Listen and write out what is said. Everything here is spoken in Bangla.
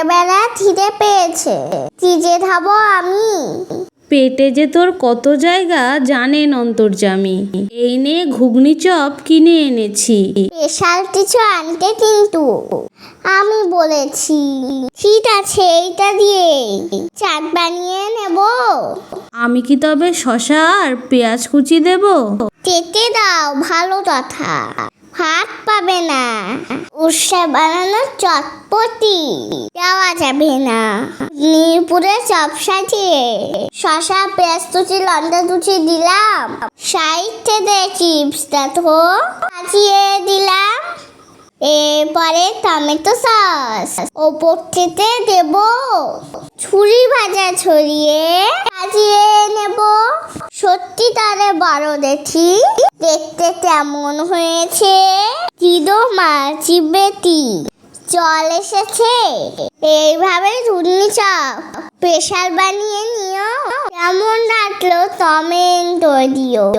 সন্ধেবেলা খিদে পেয়েছে। কি যে খাব আমি। পেটে যে তোর কত জায়গা জানেন অন্তর্জামী। এই নে ঘুগনি চপ কিনে এনেছি। স্পেশাল কিছু আনতে কিন্তু আমি বলেছি। ঠিক আছে এইটা দিয়ে চাট বানিয়ে নেব। আমি কি তবে শশা আর পেঁয়াজ কুচি দেব? কেটে দাও ভালো কথা। ভাত পাবে না। উৎসব বানানো চটপটি। দেওয়া যাবে না। নীরপুরে চপ সাজিয়ে শশা, পেঁয়াজ তুচি লঙ্কা তুচি দিলাম। সাইডে দে চিপসটা তো সাজিয়ে দিলাম। এরপরে টমেটো সস। ওপর থেকে দেব ছুরি ভাজা ছড়িয়ে সাজিয়ে নেব। সত্যি তারে বড় দেখি, দেখতে কেমন হয়েছে? কিদো মাছি চল এসেছে। এইভাবে ধুনি চপ। প্রেশার বানিয়ে নিও। কেমন লাগল কমেন্ট দিও।